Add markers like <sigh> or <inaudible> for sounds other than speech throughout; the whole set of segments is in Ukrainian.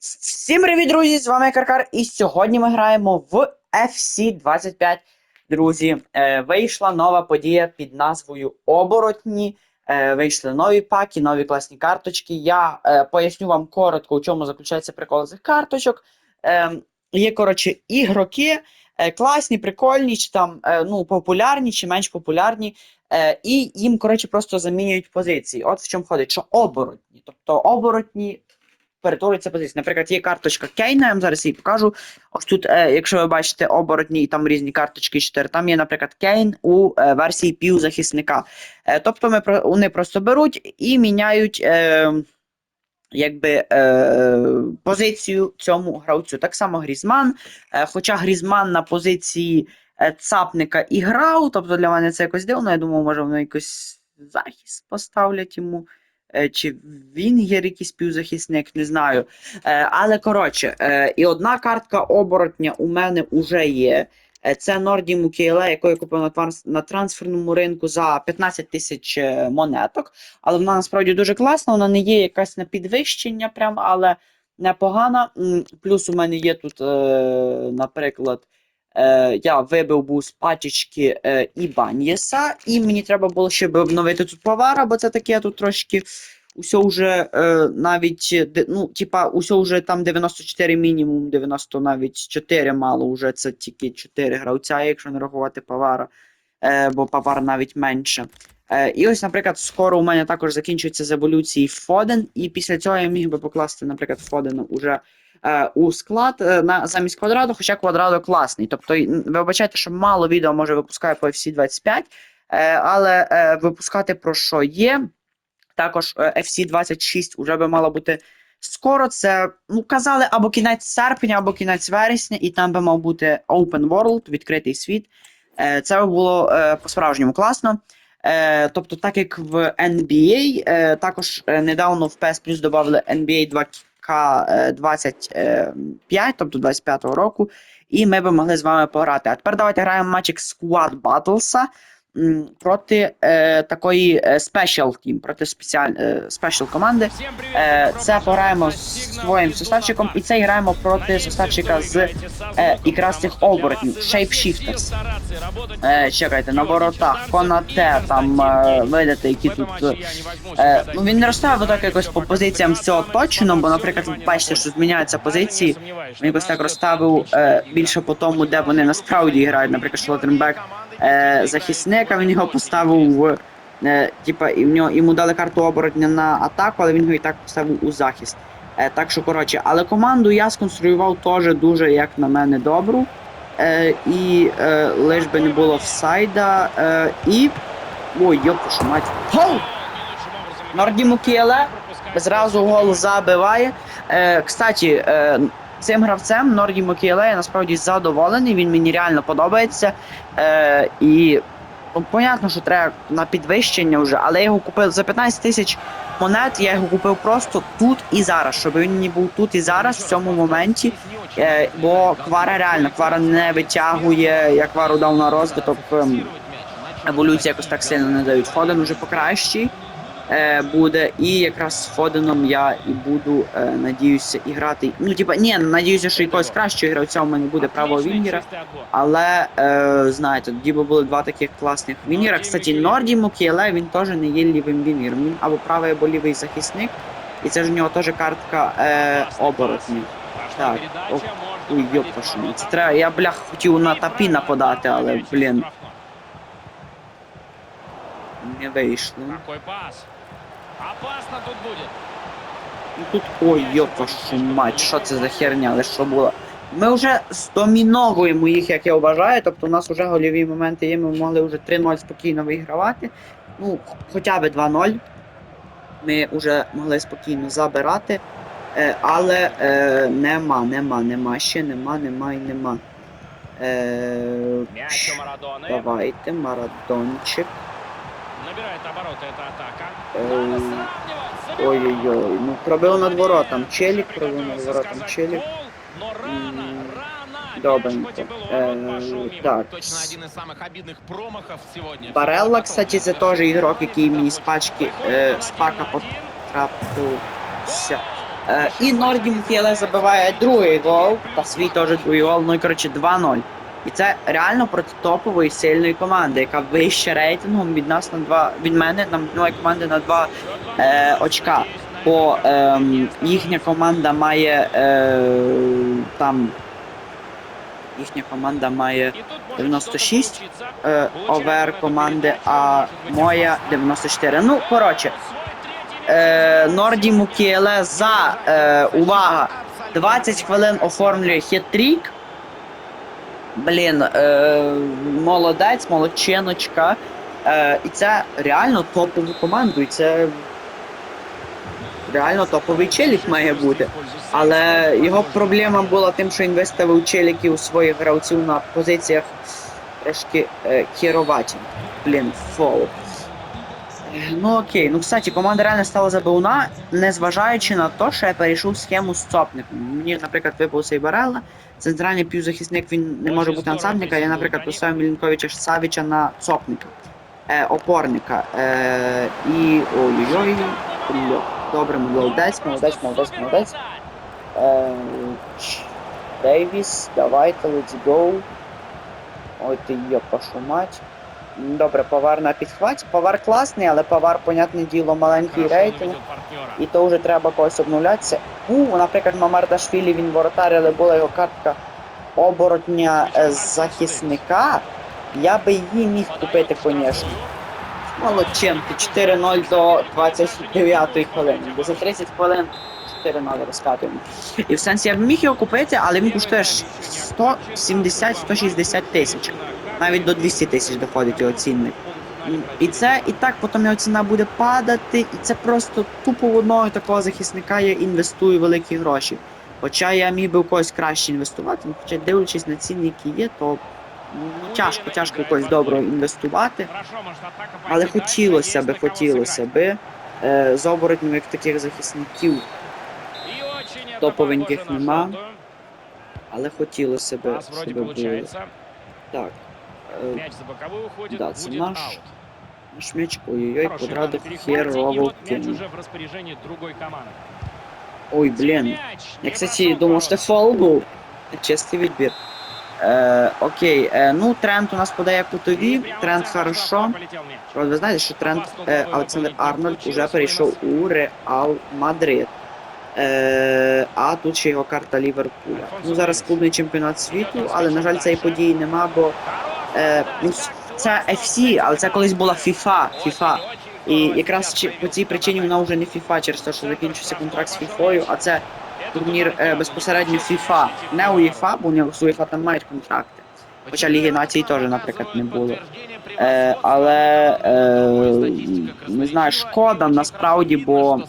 Всім привіт, друзі! З вами Каркар, і сьогодні ми граємо в FC25. Друзі, е, вийшла нова подія під назвою Оборотні. Е, вийшли нові паки, нові класні карточки. Я е, поясню вам коротко, у чому заключається прикол цих карточок. Е, є, коротше, ігроки, е, класні, прикольні, чи там е, ну, популярні, чи менш популярні. Е, і їм, коротше, просто замінюють позиції. От в чому ходить, що оборотні. Тобто оборотні перетворюються позиції. Наприклад, є карточка Кейна, я вам зараз її покажу. Ось тут, е, якщо ви бачите оборотні і там різні карточки 4, там є, наприклад, Кейн у е, версії півзахисника. Е, тобто ми, вони просто беруть і міняють. Е, Якби е, позицію цьому гравцю. Так само Грізман. Е, хоча Грізман на позиції е, цапника і грав, тобто для мене це якось дивно. Я думав, може вони якось захист поставлять йому. Е, чи він є якийсь півзахисник, не знаю. Е, але коротше, е, і одна картка оборотня у мене вже є. Це Норді Мукіеле, яку я купив на, трансферному ринку за 15 тисяч монеток. Але вона насправді дуже класна, вона не є якась на підвищення, прям, але непогана. Плюс у мене є тут, наприклад, е, я вибив був з пачечки е, Ібаньєса, і мені треба було ще обновити тут повара, бо це таке тут трошки. Усе вже е, навіть, ну, типа, усе вже там 94 мінімум, 90 навіть 4 мало, вже це тільки 4 гравця, якщо не рахувати Павара, е, бо Павар навіть менше. Е, і ось, наприклад, скоро у мене також закінчується з еволюції Фоден, і після цього я міг би покласти, наприклад, Фодена уже у склад е, на, замість квадрату, хоча квадрату класний. Тобто, ви вибачайте, що мало відео може випускаю по FC25, е, але е, випускати про що є. Також е, FC26 вже би мало бути скоро. Це ну казали або кінець серпня, або кінець вересня, і там би мав бути Open World, відкритий світ. Е, Це було е, по-справжньому класно. Е, Тобто, так як в NBA, е, також е, недавно в PS Plus додали NBA 2K25, тобто 25-го року, і ми би могли з вами пограти. А тепер давайте граємо матчик Squad Battlesa м, проти е, такої е, Special Team, проти спеціаль, е, Special команди. Е, це пограємо з своїм составчиком, і це граємо проти составчика з е, якраз цих оборотнів, Shapeshifters. Е, чекайте, на воротах, Конате, там е, видите, які тут. Е, ну він не розставив так якось по позиціям всього точно, бо, наприклад, ви бачите, що зміняються позиції. Він якось так розставив е, більше по тому, де вони насправді грають. Наприклад, Шлотенбек е, захисника, він його поставив в. Е, типа, і в нього йому дали карту оборотня на атаку, але він його і так поставив у захист. Е, так що, коротше, але команду я сконструював теж дуже, як на мене, добру. Е, і е, лиш би не було офсайда. Е, і. Ой, йопу, що мать. Гол! Норді Мукіеле зразу гол забиває. Е, кстати, е, цим гравцем Норді Мукіеле я насправді задоволений, він мені реально подобається. Е, і ну, понятно, що треба на підвищення вже, але я його купив за 15 тисяч монет, я його купив просто тут і зараз, щоб він мені був тут і зараз, в цьому моменті. Е, бо Квара реально, Квара не витягує, як Квару дав на розвиток. ем, Еволюція якось так сильно не дають. Фоден уже покращий е, буде, і якраз з Фоденом я і буду, е, надіюся, і грати. Ну, типа, ні, надіюся, що якогось кращого гравця у мене буде правого Вінгера. Але е, знаєте, тоді би були два таких класних Вінгера. Кстати, Норді Мукіеле, він теж не є лівим Вінгером. Він або правий, або лівий захисник. І це ж у нього теж картка е, оборотні. Так, ох, ой, йопта, що мені. Це треба. Я блях хотів на тапіна подати, але блін, не вийшло. Опасно тут будет. Тут ой, йопта, що мать, що це за херня, але що було? Ми вже здоміновуємо їх, як я вважаю. Тобто у нас вже гольові моменти є, ми могли вже 3-0 спокійно вигравати. Ну, хоча б 2-0. Ми вже могли спокійно забирати. Е, але е, нема, нема, нема, ще нема, нема і нема. Е, давайте, Марадончик Набирает обороты эта атака. Е, Надо сравнивать. забивает. Ой-ой-ой, ну пробив над воротом челік, пробив над воротом Сказать челік. гол, но рано, М, рано. добренько. Мяч хоть и был, Е, он пошел мимо. так. Точно один из самых обидных промахов сегодня. Барелла, кстати, це теж ігрок, який мені з пачки е, з пака потрапився. Е, і Норді Мукіеле забиває другий гол, та свій теж другий гол, ну і коротше 2-0. І це реально проти топової сильної команди, яка вище рейтингом від нас на два від мене на моєї команди на два е, очка. Бо ем, їхня команда має е, там. Їхня команда має 96 е, овер команди, а моя 94. Ну, коротше, е, Норді Мукіеле за е, увага 20 хвилин оформлює хет-трік. Блін, е, молодець, молодчиночка. Е, і це реально топову команду. І це реально топовий челік має бути. Але його проблема була тим, що він виставив челіків своїх гравців на позиціях трошки е, керувати. Блін, фол. Ну окей, ну кстати, команда реально стала забивна, незважаючи на те, що я перейшов схему з цопником. Мені, наприклад, випав цей Барелла, центральний півзахисник він не може бути ансамбліка, я, наприклад, поставив Мілінковича Савіча на цопника, е, опорника. Е, і ой-ой-ой, добре, молодець, молодець, молодець, молодець. Е, Дейвіс, давайте, let's go. Ой ти йо, мать. Добре, повар на підхваті. Повар класний, але повар, понятне діло, маленький рейтинг. І то вже треба когось обнулятися. У, наприклад, Мамардашвілі, він воротар, але була його картка оборотня е, захисника. Я би її міг купити, звісно. Молодчинки, 4-0 до 29-ї хвилини. Бо за 30 хвилин 4-0 розкатуємо. І в сенсі я б міг його купити, але він коштує 170-160 тисяч. Навіть до 200 тисяч доходить його цінник. І це і так потім його ціна буде падати, і це просто тупо в одного такого захисника я інвестую великі гроші. Хоча я міг би в когось краще інвестувати, хоча дивлячись на ціни, які є, то тяжко, тяжко в когось доброго інвестувати. Але хотілося би, хотілося би е, з оборотнів як таких захисників, топовеньких нема. але хотілося би, щоб получается. Так. Е, Мяч за боковую уходит, Да, це будет наш. аут. наш м'яч, ой-ой-ой, квадратик херово. Ой, блін. Я, кстати, прошел думав, що це ворота. фол був. Чистий відбір. Е, окей, е, ну тренд у нас подає кутові, тренд хорошо. От ви знаєте, що тренд е, Олександр Арнольд уже перейшов у Реал Мадрид. Е, а тут ще його карта Ліверпуля. Ну зараз клубний чемпіонат світу, але на жаль цієї події нема, бо е, ну, це FC, але це колись була FIFA. FIFA. І якраз по цій причині вона вже не FIFA, через те, що закінчився контракт з FIFA, а це турнір е, безпосередньо FIFA. Не УЄФА, бо нього з УЄФА там мають контракти. Хоча Ліги Націй теж, наприклад, не було. Е, але е, не знаю, шкода насправді, бо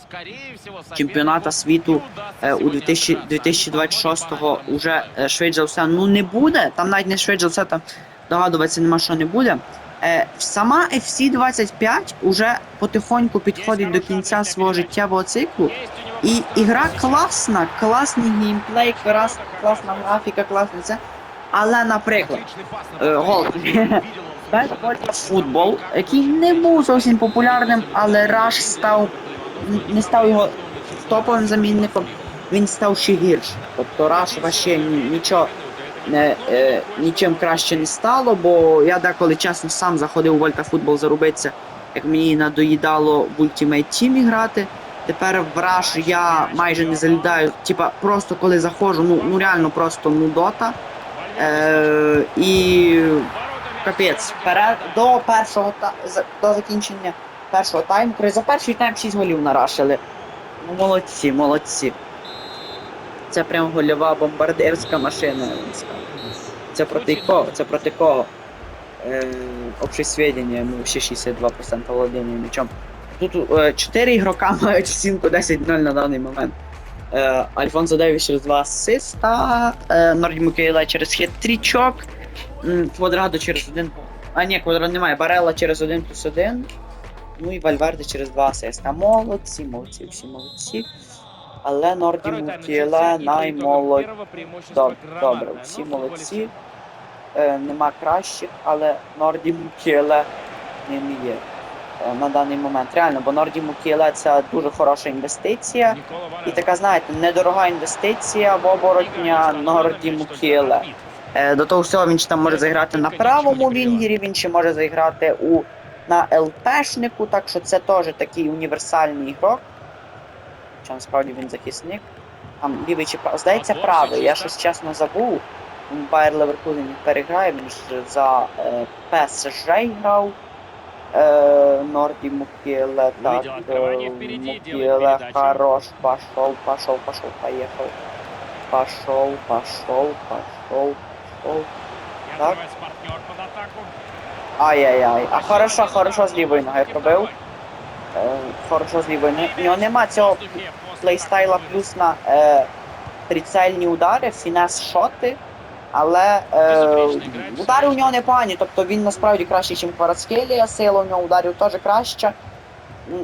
чемпіоната світу е, у 2000, 2026-го вже е, швидше за все ну не буде. Там навіть не швидше за все, там догадуватися нема, що не буде. Е, сама FC 25 уже потихоньку підходить до кінця свого життєвого циклу. І ігра класна, класний геймплей, клас, класна графіка, класне це. Але, наприклад, е, гол. <laughs> Футбол, який не був зовсім популярним, але Раш став не став його топовим замінником, він став ще гірше. Тобто Раш ні- нічого не, е, нічим краще не стало, бо я деколи чесно сам заходив у Вольта футбол зарубитися, як мені надоїдало в Ultimate Team грати. Тепер в Rush я майже не залідаю. Типа просто коли заходжу, ну, ну реально просто нудота. Е, і капець. До першого до закінчення першого тайму. За перший тайм 6 голів нарашили. Ну молодці, молодці. Це прям гольова бомбардирська машина. Це проти кого? Це проти кого? Е, общесведення, ну ще 62% володіння м'ячом. Тут е, 4 ігрока <laughs> мають оцінку 10-0 на даний момент. Е, Альфонсо Девіс через 2 асиста, е, Норді Мукейла через хет-трічок, м, Квадрадо через один. А ні, квадрат немає. Барелла через 1 плюс 1. Ну і Вальверде через 2 асиста. Молодці, молодці, всі молодці. Але Норді наймолодший. Доб, добре, всі молодці. Е, нема кращих, але Норді Мукеле ним є. Е, на даний момент. Реально, бо Норді Мукіле це дуже хороша інвестиція. І така, знаєте, недорога інвестиція в оборотня Норді Мукіле. Е, До того всього він ще там може зіграти на правому вінгері, він ще може зіграти у на ЛПшнику, так що це теж такий універсальний ігрок. Хоча насправді він захисник. Там лівий чи прав- здається, правий. Я щось чесно забув. Він Байер Леверкузен переграє, він ж за е, ПСЖ грав. Е, Норді Мукіле, так, передачу. хорош, пошел, пошел, пошел, поехал. Пошел, пошел, пошел, пошел. Так. Ай-яй-яй. А хорошо, хорошо з лівої ноги пробив. Хорошо з лівої ноги. У нього нема цього плейстайла плюс на е, прицельні удари, фінес шоти. Але е, удари у нього непогані, тобто він насправді кращий, ніж Кварацхелія, сила у нього ударів теж краща.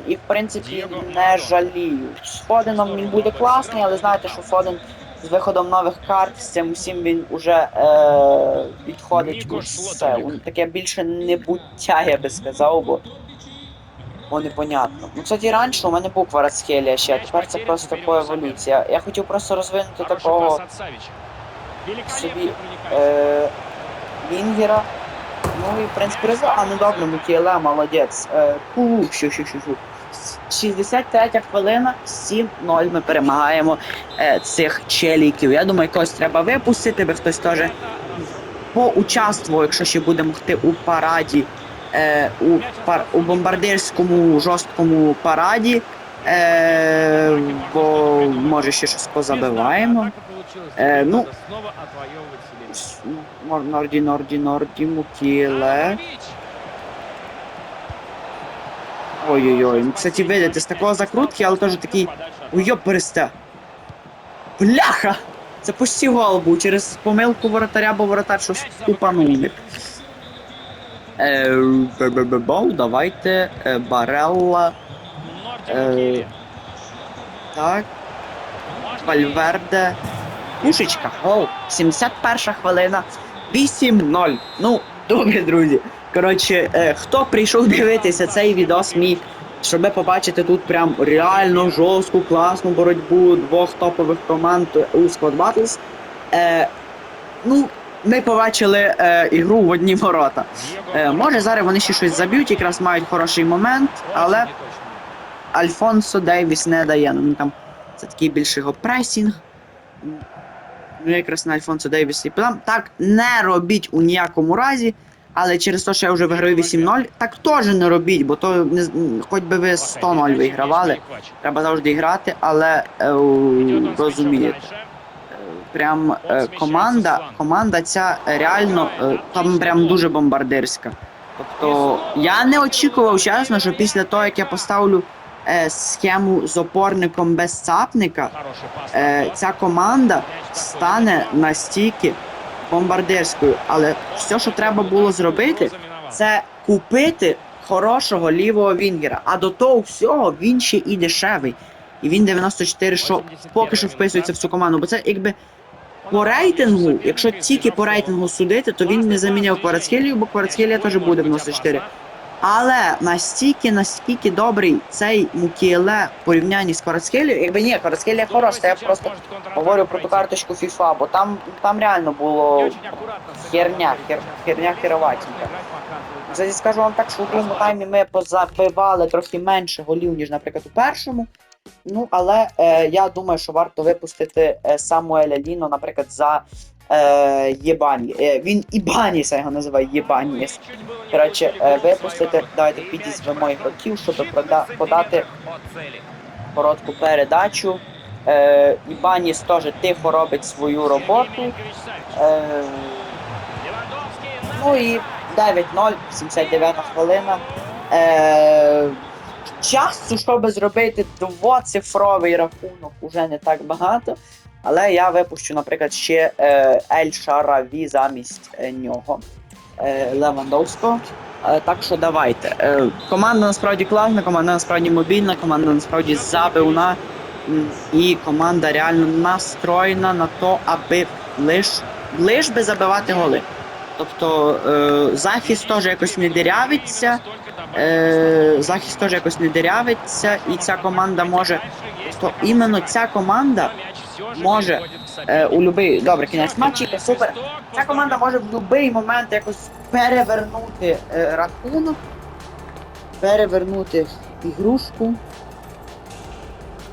І в принципі не жалію. З Фоденом він буде класний, але знаєте, що Фоден з виходом нових карт, з цим усім він уже е, відходить у все. Таке більше небуття, я би сказав, бо, бо непонятно. Ну, кстати, раніше у мене був Кварацхелія ще, а тепер це просто така еволюція. Я хотів просто розвинути такого. Собі е, Вінгера. Ну і в принципі реза. А ну добре, Мукіеле, молодець. Е, фу, що, що, що, що. 63 хвилина, 7-0 ми перемагаємо е, цих челіків. Я думаю, когось треба випустити, би хтось теж поучаствував, якщо ще буде могти у параді, е, у, пар, у бомбардирському жорсткому параді. Е, бо може ще щось позабиваємо. Е, ну, Норді, Норді, Норді, Мукіле. Ой-ой-ой. Ну, кстати, видите, з такого закрутки, але теж такий. Ой, йоп. Бляха! Це почти гол був через помилку воротаря, бо воротар щось упанув. Е, бе-бе-бе-боу, давайте. Е, Барелла. Е, Так, Вальверде. Пушечка, гол. 71 хвилина. 8-0. Ну, добре, друзі. Коротше, е, хто прийшов дивитися цей відос мій, щоб побачити тут прям реально жорстку, класну боротьбу двох топових команд у Squad Battles. Е, ну, ми побачили е, ігру в одні ворота. Е, може зараз вони ще щось заб'ють, якраз мають хороший момент, але. Альфонсо Дейвіс не дає. Ну там це такий більший його пресінг. Ну, якраз на Альфонсо Дейвіс і там. Так не робіть у ніякому разі. Але через те, що я вже виграю 8-0, так теж не робіть, бо то не хоч би ви 100-0 вигравали. Треба завжди грати, але е, розумієте. Прям е, команда, команда ця реально е, там прям дуже бомбардирська. Тобто я не очікував чесно, що після того, як я поставлю е, схему з опорником без цапника, е, ця команда стане настільки бомбардирською. Але все, що треба було зробити, це купити хорошого лівого вінгера. А до того всього він ще і дешевий. І він 94, що поки що вписується в цю команду. Бо це якби по рейтингу, якщо тільки по рейтингу судити, то він не заміняв Кварацхелію, бо Кварацхелія теж буде в 94. Але настільки, настільки добрий цей Мукіеле в порівнянні з Кварацхелією, якби ні, Кварацхелія хороша, я просто говорю про ту карточку FIFA, бо там, там реально було херня, хер, херня хероватенька. Кстати, скажу вам так, що у другому таймі ми позабивали трохи менше голів, ніж, наприклад, у першому. Ну, але е, я думаю, що варто випустити е, Самуеля Ліно, наприклад, за е, Єбані. Е, він Ібаніса його називає Єбаніс. Коротше, е, випустити, давайте підізвемо ігроків, щоб прода- подати коротку передачу. Е, Ібаніс теж тихо робить свою роботу. Е, Ну і 9-0, 79 хвилина. Е, часу, щоб зробити двоцифровий рахунок, уже не так багато. Але я випущу, наприклад, ще е, Ель Шараві замість е, нього е, Левандовського. Так що давайте. Команда насправді класна, команда насправді мобільна, команда насправді забивна. І команда реально настроєна на то, аби лиш, лиш би забивати голи. Тобто е, захист теж якось не дірявиться. Е, захист теж якось не дирявиться, і ця команда може. То іменно ця команда може е, у будь-який добре кінець матчі, супер. Ця команда може в будь-який момент якось перевернути е, рахунок, перевернути ігрушку.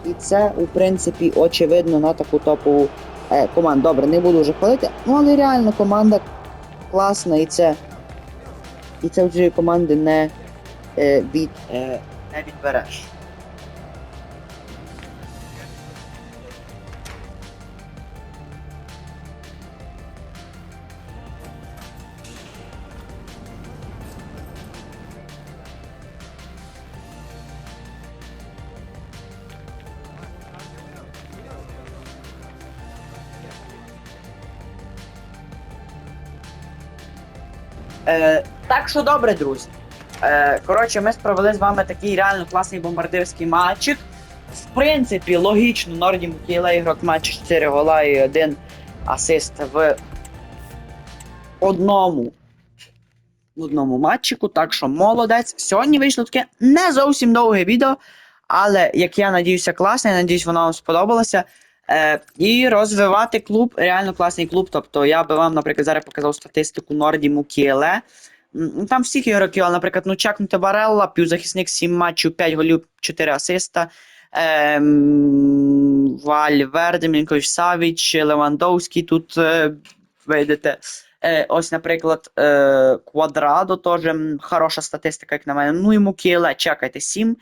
І це, у принципі, очевидно на таку топову е, команду. Добре, не буду вже хвалити, ну але реально команда класна, і це. І це вже команди не, е, від, е, не відбереш. Е, так що добре, друзі. Е, коротше, ми провели з вами такий реально класний бомбардирський матчик. В принципі, логічно, Норді Мукіла ігрок матч 4 гола і 1 асист в одному. В одному матчику, так що молодець. Сьогодні вийшло таке не зовсім довге відео, але як я надіюся, класне, я надіюсь, воно вам сподобалося. Е, і розвивати клуб, реально класний клуб. Тобто я би вам, наприклад, зараз показав статистику Норді Мукіеле. М, Там всіх ігроків, але, наприклад, ну чекнути Барелла, півзахисник 7 матчів, 5 голів, 4 асиста. Ем, Вальверде, Мінкович Савіч, Левандовський тут е, видите. Е, ось, наприклад, е, Квадрадо теж хороша статистика, як на мене. Ну і Мукіеле, чекайте, 7.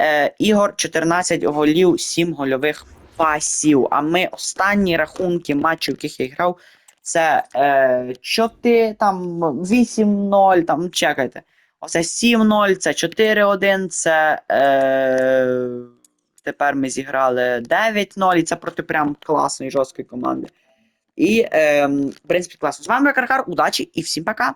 Е, Ігор 14 голів, 7 гольових пасів. А ми останні рахунки матчів, в яких я грав, це е, 4, там 8-0, там чекайте. Оце 7-0, це 4-1, це е, тепер ми зіграли 9-0, і це проти прям класної жорсткої команди. І, е, в принципі, класно. З вами Каркар, удачі і всім пока!